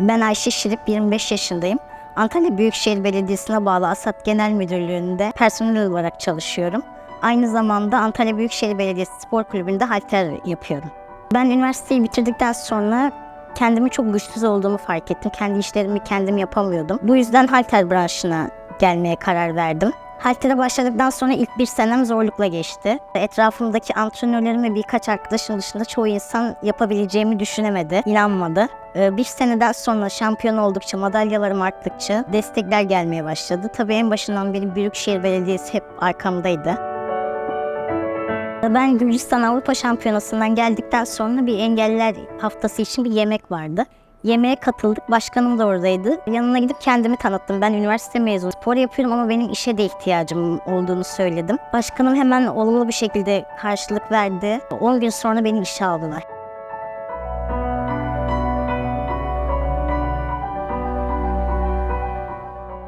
Ben Ayşe Şirip, 25 yaşındayım. Antalya Büyükşehir Belediyesi'ne bağlı Asat Genel Müdürlüğü'nde personel olarak çalışıyorum. Aynı zamanda Antalya Büyükşehir Belediyesi Spor Kulübü'nde halter yapıyorum. Ben üniversiteyi bitirdikten sonra kendimi çok güçsüz olduğumu fark ettim. Kendi işlerimi kendim yapamıyordum. Bu yüzden halter branşına gelmeye karar verdim. Halter'e başladıktan sonra ilk bir senem zorlukla geçti. Etrafımdaki antrenörlerim ve birkaç arkadaşım dışında çoğu insan yapabileceğimi düşünemedi, inanmadı. Ee, Bir seneden sonra şampiyon oldukça, madalyalarım arttıkça destekler gelmeye başladı. Tabii en başından beri Büyükşehir Belediyesi hep arkamdaydı. Ben Gürcistan Avrupa Şampiyonası'ndan geldikten sonra bir engelliler haftası için bir yemek vardı. Yemeğe katıldık, başkanım da oradaydı. Yanına gidip kendimi tanıttım. Ben üniversite mezunu, spor yapıyorum ama benim işe de ihtiyacım olduğunu söyledim. Başkanım hemen olumlu bir şekilde karşılık verdi. 10 gün sonra beni işe aldılar.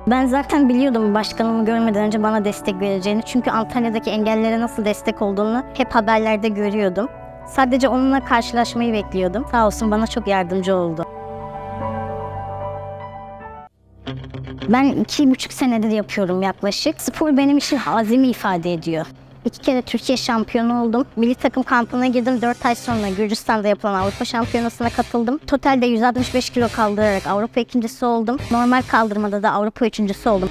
Ben zaten biliyordum başkanımı görmeden önce bana destek vereceğini. Çünkü Antalya'daki engellilere nasıl destek olduğunu hep haberlerde görüyordum. Sadece onunla karşılaşmayı bekliyordum. Sağ olsun bana çok yardımcı oldu. Ben iki buçuk senedir yapıyorum yaklaşık. Spor benim için azimi ifade ediyor. İki kere Türkiye şampiyonu oldum. Milli takım kampına girdim. 4 ay sonra Gürcistan'da yapılan Avrupa Şampiyonası'na katıldım. Totalde 165 kilo kaldırarak Avrupa ikincisi oldum. Normal kaldırmada da Avrupa üçüncüsü oldum.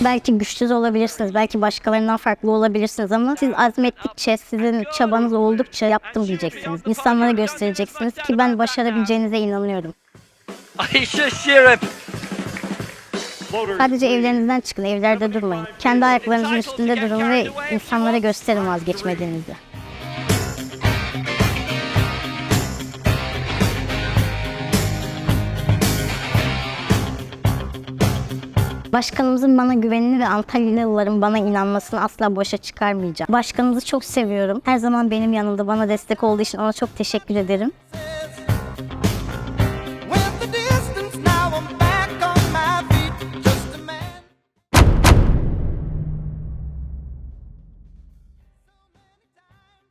Belki güçsüz olabilirsiniz, belki başkalarından farklı olabilirsiniz ama siz azmettikçe, sizin çabanız oldukça yaptım diyeceksiniz. İnsanlara göstereceksiniz ki ben başarabileceğinize inanıyorum. Ayşe Şerif. Sadece evlerinizden çıkın, evlerde durmayın. Kendi ayaklarınızın üstünde durun ve insanlara gösterin vazgeçmediğinizi. Başkanımızın bana güvenini ve Antalyalıların bana inanmasını asla boşa çıkarmayacağım. Başkanımızı çok seviyorum. Her zaman benim yanımda bana destek olduğu için ona çok teşekkür ederim.